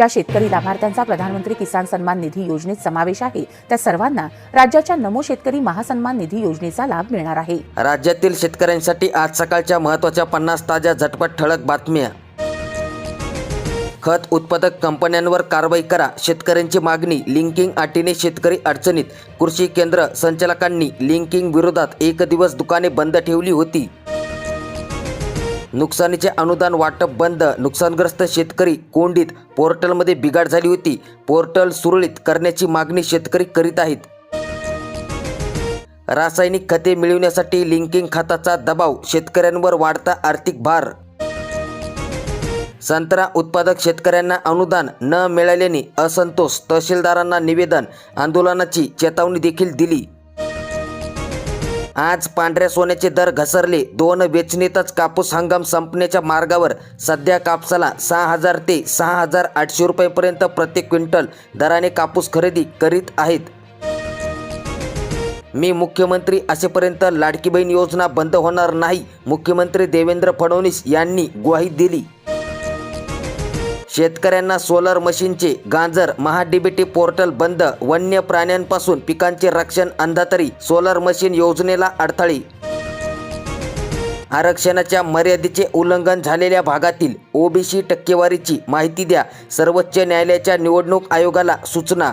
ज्या शेतकरी लाभार्थ्यांचा प्रधानमंत्री किसान सन्मान निधी योजनेत समावेश आहे त्या सर्वांना राज्याच्या नमो शेतकरी महासन्मान निधी योजनेचा लाभ मिळणार आहे. राज्यातील शेतकऱ्यांसाठी आज सकाळच्या महत्त्वाच्या पन्नास ताज्या झटपट ठळक बातम्या. खत उत्पादक कंपन्यांवर कारवाई करा शेतकऱ्यांची मागणी लिंकिंग अटीने शेतकरी अडचणीत. कृषी केंद्र संचालकांनी लिंकिंग विरोधात एक दिवस दुकाने बंद ठेवली होती. नुकसानीचे अनुदान वाटप बंद. नुकसानग्रस्त शेतकरी कोंडीत. पोर्टलमध्ये बिघाड झाली होती. पोर्टल सुरळीत करण्याची मागणी शेतकरी करीत आहेत. रासायनिक खते मिळविण्यासाठी लिंकिंग खताचा दबाव. शेतकऱ्यांवर वाढता आर्थिक भार. संत्रा उत्पादक शेतकऱ्यांना अनुदान न मिळाल्याने असंतोष. तहसीलदारांना निवेदन. आंदोलनाची चेतावणी देखील दिली. आज पांढऱ्या सोन्याचे दर घसरले. दोन वेचणीतच कापूस हंगाम संपण्याच्या मार्गावर सध्या कापसाला सहा हजार ते सहा हजार आठशे रुपयेपर्यंत प्रति क्विंटल दराने कापूस खरेदी करीत आहेत. मी मुख्यमंत्री असेपर्यंत लाडकी बहीण योजना बंद होणार नाही मुख्यमंत्री देवेंद्र फडणवीस यांनी ग्वाही दिली. शेतकऱ्यांना सोलर मशीनचे गांजर महाडीबीटी पोर्टल बंद वन्य प्राण्यांपासून पिकांचे रक्षण अंधातरी सोलर मशीन योजनेला अडथळे. आरक्षणाच्या मर्यादेचे उल्लंघन झालेल्या भागातील ओबीसी टक्केवारीची माहिती द्या. सर्वोच्च न्यायालयाच्या निवडणूक आयोगाला सूचना.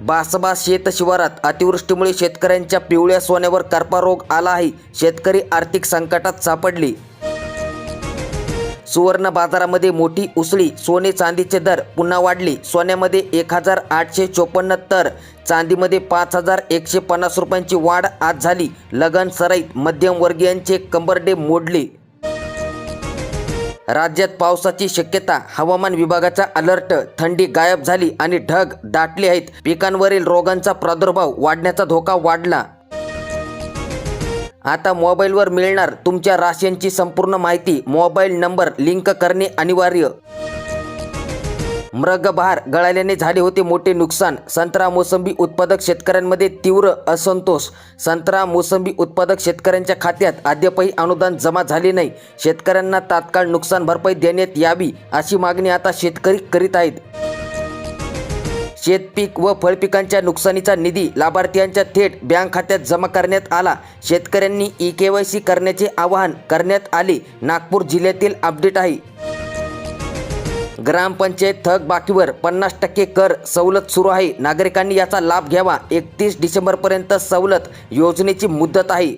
बासबा शेतशिवारात अतिवृष्टीमुळे शेतकऱ्यांच्या पिवळ्या सोन्यावर करपा रोग आला आहे. शेतकरी आर्थिक संकटात सापडले. सुवर्ण बाजारामध्ये मोठी उसळी सोने चांदीचे दर पुन्हा वाढले. सोन्यामध्ये एक हजार आठशे चोपन्न तर चांदीमध्ये पाच हजार एकशे पन्नास रुपयांची वाढ आज झाली. लगन सराईत मध्यमवर्गीयांचे कंबरडे मोडले. राज्यात पावसाची शक्यता हवामान विभागाचा अलर्ट थंडी गायब झाली आणि ढग दाटले आहेत. पिकांवरील रोगांचा प्रादुर्भाव वाढण्याचा धोका वाढला. आता मोबाईलवर मिळणार तुमच्या राशींची संपूर्ण माहिती मोबाईल नंबर लिंक करणे अनिवार्य. मृगबहार गळाल्याने झाले होते मोठे नुकसान. संत्रा मोसंबी उत्पादक शेतकऱ्यांमध्ये तीव्र असंतोष. संत्रा मोसंबी उत्पादक शेतकऱ्यांच्या खात्यात अद्यापही अनुदान जमा झाले नाही. शेतकऱ्यांना तात्काळ नुकसान भरपाई देण्यात यावी अशी मागणी आता शेतकरी करीत आहेत. शेतपीक व फळपिकांच्या नुकसानीचा निधी लाभार्थ्यांच्या थेट बँक खात्यात जमा करण्यात आला. शेतकऱ्यांनी ई के वाय सी करण्याचे आवाहन करण्यात आले. नागपूर जिल्ह्यातील अपडेट आहे. ग्रामपंचायत थक बाकीवर पन्नास टक्के कर सवलत सुरू आहे. नागरिकांनी याचा लाभ घ्यावा. एकतीस डिसेंबरपर्यंत सवलत योजनेची मुदत आहे.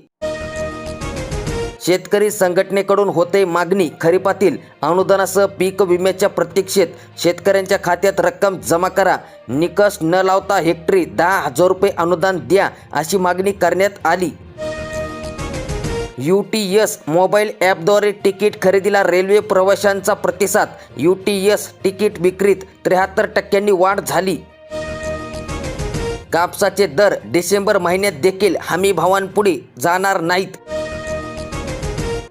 शेतकरी संघटनेकडून होते मागणी. खरीपातील अनुदानासह पीक विम्याच्या प्रतीक्षेत शेतकऱ्यांच्या खात्यात रक्कम जमा करा. निकष न लावता हेक्टरी दहा हजार रुपये अनुदान द्या अशी मागणी करण्यात आली. यू टी एस मोबाईल ॲपद्वारे तिकीट खरेदीला रेल्वे प्रवाशांचा प्रतिसाद. यू टी एस तिकीट विक्रीत त्र्याहत्तर टक्क्यांनी वाढ झाली. कापसाचे दर डिसेंबर महिन्यात देखील हमी भावांपुढे जाणार नाहीत.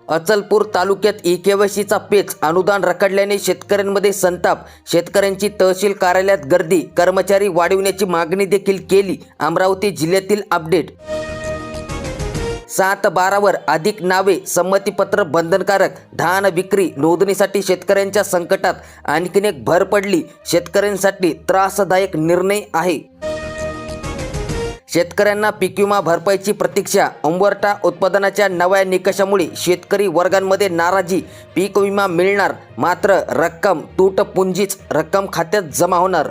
अचलपूर तालुक्यात ई केवायसीचा पेच. अनुदान रखडल्याने शेतकऱ्यांमध्ये संताप. शेतकऱ्यांची तहसील कार्यालयात गर्दी. कर्मचारी वाढविण्याची मागणी देखील केली. अमरावती जिल्ह्यातील अपडेट. सात बारावर अधिक नावे संमतीपत्र बंधनकारक. धान विक्री नोंदणीसाठी शेतकऱ्यांच्या संकटात आणखीन एक भर पडली. शेतकऱ्यांसाठी त्रासदायक निर्णय आहे. शेतकऱ्यांना पीक विमा भरपाईची प्रतीक्षा उंबरटा उत्पादनाच्या नव्या निकषामुळे शेतकरी वर्गांमध्ये नाराजी पीक विमा मिळणार मात्र रक्कम तूटपुंजीच रक्कम खात्यात जमा होणार.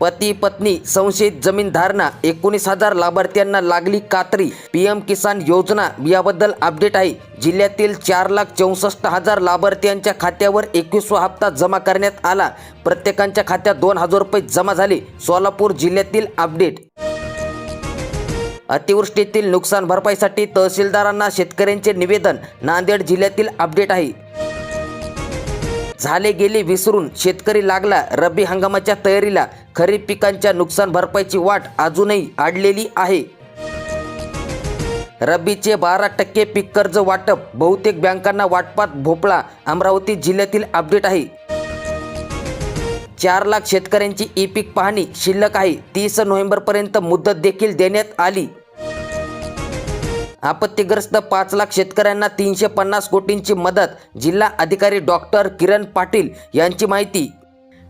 पती पत्नी संशयित जमीन धारणा एकोणीस हजार लाभार्थ्यांना लागली कात्री. पीएम किसान योजना याबद्दल अपडेट आहे. जिल्ह्यातील चार लाख चौसष्ट हजार लाभार्थ्यांच्या खात्यावर एकवीसवा हप्ता जमा करण्यात आला. प्रत्येकांच्या खात्यात दोन हजार रुपये जमा झाले. सोलापूर जिल्ह्यातील अपडेट. अतिवृष्टीतील नुकसान भरपाईसाठी तहसीलदारांना शेतकऱ्यांचे निवेदन. नांदेड जिल्ह्यातील अपडेट आहे. झाले गेले विसरून शेतकरी लागला रब्बी हंगामाच्या तयारीला. खरीप पिकांच्या नुकसान भरपाईची वाट अजूनही आडलेली आहे. रब्बीचे बारा टक्के पीक कर्ज वाटप. बहुतेक बँकांना वाटपात भोपळा. अमरावती जिल्ह्यातील अपडेट आहे. चार लाख शेतकऱ्यांची ई पीक पाहणी शिल्लक आहे. तीस नोव्हेंबरपर्यंत मुदत देखील देण्यात आली. आपत्तीग्रस्त पाच लाख शेतकऱ्यांना तीनशे पन्नास कोटींची मदत जिल्हा अधिकारी डॉक्टर किरण पाटील यांची माहिती.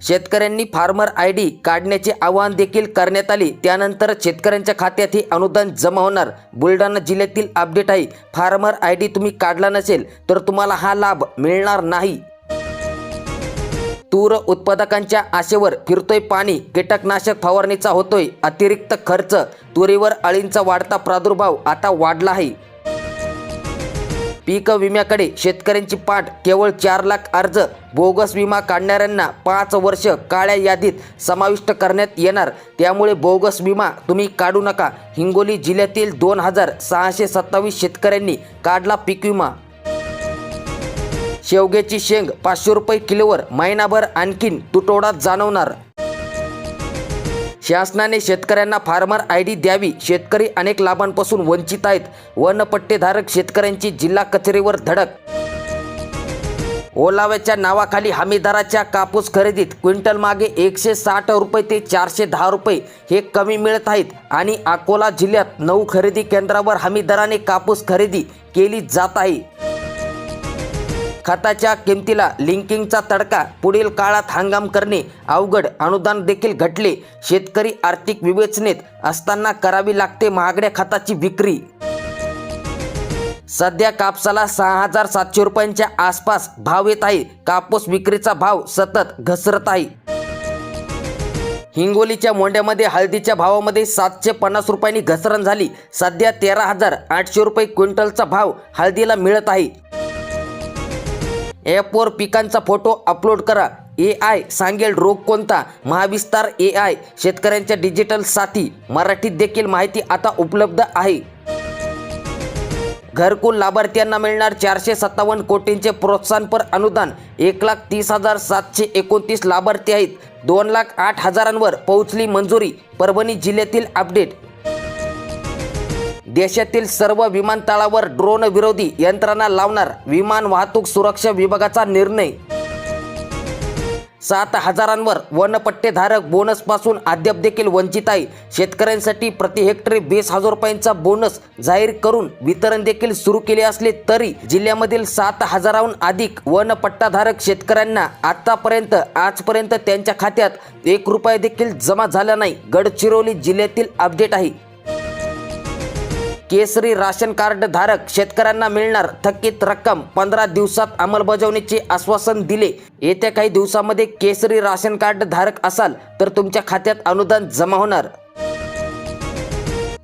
शेतकऱ्यांनी फार्मर आय डी काढण्याचे आवाहन देखील करण्यात आले. त्यानंतर शेतकऱ्यांच्या खात्यात हे अनुदान जमा होणार. बुलढाणा जिल्ह्यातील अपडेट आहे फार्मर आय डी तुम्ही काढला नसेल तर तुम्हाला हा लाभ मिळणार नाही. तूर उत्पादकांच्या आशेवर फिरतोय पाणी कीटकनाशक फवारणीचा होतोय अतिरिक्त खर्च तुरीवर अळींचा वाढता प्रादुर्भाव आता वाढला आहे पीक विम्याकडे शेतकऱ्यांची पाठ केवळ चार लाख अर्ज बोगस विमा काढणाऱ्यांना पाच वर्ष काळ्या यादीत समाविष्ट करण्यात येणार. त्यामुळे बोगस विमा तुम्ही काढू नका. हिंगोली जिल्ह्यातील दोन हजार सहाशे सत्तावीस शेतकऱ्यांनी काढला पीक विमा. शेवग्याची शेंग पाचशे रुपये किलोवर महिनाभर आणखीन तुटवडा जाणवणार. शासनाने शेतकऱ्यांना फार्मर आय डी द्यावी शेतकरी अनेक लाभांपासून वंचित आहेत वनपट्टेधारक शेतकऱ्यांची जिल्हा कचेरीवर धडक. ओलाव्याच्या नावाखाली हमीदाराच्या कापूस खरेदीत क्विंटल मागे एकशे साठ रुपये ते चारशे दहा रुपये हे कमी मिळत आहेत आणि अकोला जिल्ह्यात नऊ खरेदी केंद्रावर हमीदराने कापूस खरेदी केली जात आहे. खताच्या किमतीला लिंकिंगचा तडका पुढील काळात हंगाम करणे अवघड अनुदान देखील घटले शेतकरी आर्थिक विवेचनेत असताना करावी लागते महागड्या खताची विक्री. सध्या कापसाला सहा हजार सातशे रुपयांच्या आसपास भाव येत आहे. कापूस विक्रीचा भाव सतत घसरत आहे. हिंगोलीच्या मोंड्यामध्ये हळदीच्या भावामध्ये सातशे पन्नास रुपयांनी घसरण झाली. सध्या तेरा हजार आठशे रुपये क्विंटलचा भाव हळदीला मिळत आहे. ॲपवर पिकांचा फोटो अपलोड करा. ए आय सांगेल रोग कोणता? महाविस्तार ए आय शेतकऱ्यांच्या डिजिटल साथी. मराठीत देखील माहिती आता उपलब्ध आहे. घरकुल लाभार्थ्यांना मिळणार चारशे सत्तावन्न कोटींचे प्रोत्साहनपर अनुदान. एक लाख तीस हजार सातशे एकोणतीस लाभार्थी आहेत. दोन लाख आठ हजारांवर पोहोचली मंजुरी. परभणी जिल्ह्यातील अपडेट. देशातील सर्व विमानतळावर ड्रोन विरोधी यंत्रणा लावणार विमान वाहतूक सुरक्षा विभागाचा निर्णय. सात हजारांवर वनपट्टेधारक बोनसपासून अद्याप देखील वंचित आहे. शेतकऱ्यांसाठी प्रति हेक्टरी वीस हजार रुपयांचा बोनस जाहीर करून वितरण देखील सुरू केले असले तरी जिल्ह्यामधील सात हजाराहून अधिक वनपट्टाधारक शेतकऱ्यांना आतापर्यंत आजपर्यंत त्यांच्या खात्यात एक रुपया देखील जमा झाला नाही. गडचिरोली जिल्ह्यातील अपडेट आहे. केसरी राशन कार्ड धारक शेतकऱ्यांना मिळणार थकीत रक्कम पंधरा दिवसात अंमलबजावणीचे आश्वासन दिले. येत्या काही दिवसामध्ये केसरी राशन कार्ड धारक असाल तर तुमच्या खात्यात अनुदान जमा होणार.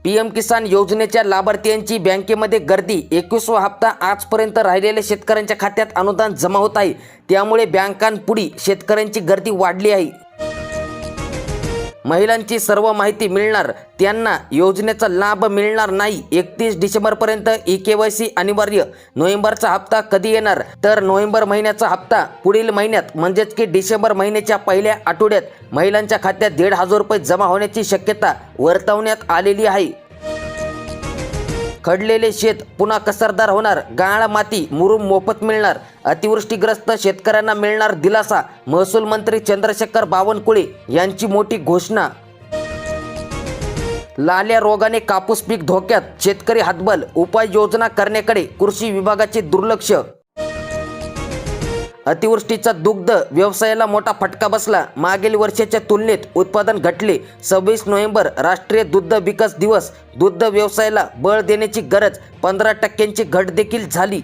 पीएम किसान योजनेच्या लाभार्थ्यांची बँकेमध्ये गर्दी. एकवीसवा हप्ता आजपर्यंत राहिलेल्या शेतकऱ्यांच्या खात्यात अनुदान जमा होत आहे. त्यामुळे बँकांपुढी शेतकऱ्यांची गर्दी वाढली आहे. महिलांची सर्व माहिती मिळणार त्यांना योजनेचा लाभ मिळणार नाही. एकतीस डिसेंबरपर्यंत ई के वाय सी अनिवार्य. नोव्हेंबरचा हप्ता कधी येणार? तर नोव्हेंबर महिन्याचा हप्ता पुढील महिन्यात म्हणजेच की डिसेंबर महिन्याच्या पहिल्या आठवड्यात. महिलांच्या खात्यात दीड हजार रुपये जमा होण्याची शक्यता वर्तवण्यात आलेली आहे. खडलेले शेत पुन्हा कसरदार होणार गाळ माती मुरुम मोफत मिळणार. अतिवृष्टीग्रस्त शेतकऱ्यांना मिळणार दिलासा महसूल मंत्री चंद्रशेखर बावनकुळे यांची मोठी घोषणा. लाल्या रोगाने कापूस पीक धोक्यात शेतकरी हातबल उपाययोजना करण्याकडे कृषी विभागाचे दुर्लक्ष अतिवृष्टीचा दुग्ध व्यवसायाला मोठा फटका बसला. मागील वर्षाच्या तुलनेत उत्पादन घटले. सव्वीस नोव्हेंबर राष्ट्रीय दुग्ध विकास दिवस. दुग्ध व्यवसायाला बळ देण्याची गरज पंधरा टक्क्यांची घट देखील झाली.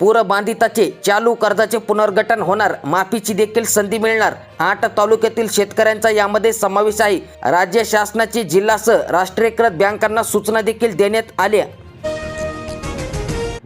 पूरबाधिताचे चालू कर्जाचे पुनर्गठन होणार. माफीची देखील संधी मिळणार. आठ तालुक्यातील शेतकऱ्यांचा यामध्ये समावेश आहे. राज्य शासनाची जिल्हासह राष्ट्रीयकृत बँकांना सूचना देखील देण्यात आल्या.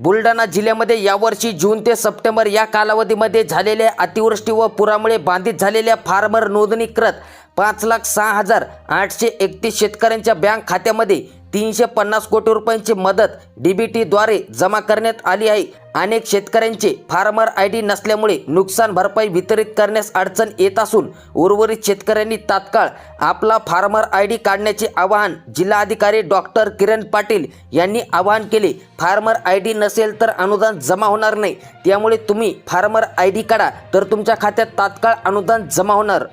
बुलढाणा जिल्ह्यामध्ये यावर्षी जून ते सप्टेंबर या कालावधीमध्ये झालेल्या अतिवृष्टी व पुरामुळे बाधित झालेल्या फार्मर नोंदणीकृत पाच लाख सहा हजार आठशे एकतीस शेतकऱ्यांच्या बँक खात्यामध्ये तीनशे पन्नास कोटी रुपयांची मदत डीबीटीद्वारे जमा करण्यात आली आहे. अनेक शेतकऱ्यांचे फार्मर आय डी नसल्यामुळे नुकसान भरपाई वितरित करण्यास अडचण येत असून उर्वरित शेतकऱ्यांनी तात्काळ आपला फार्मर आय डी काढण्याचे आवाहन जिल्हाधिकारी डॉक्टर किरण पाटील यांनी आवाहन केले. फार्मर आय डी नसेल तर अनुदान जमा होणार नाही. त्यामुळे तुम्ही फार्मर आय डी काढा. तर तुमच्या खात्यात तात्काळ अनुदान जमा होणार.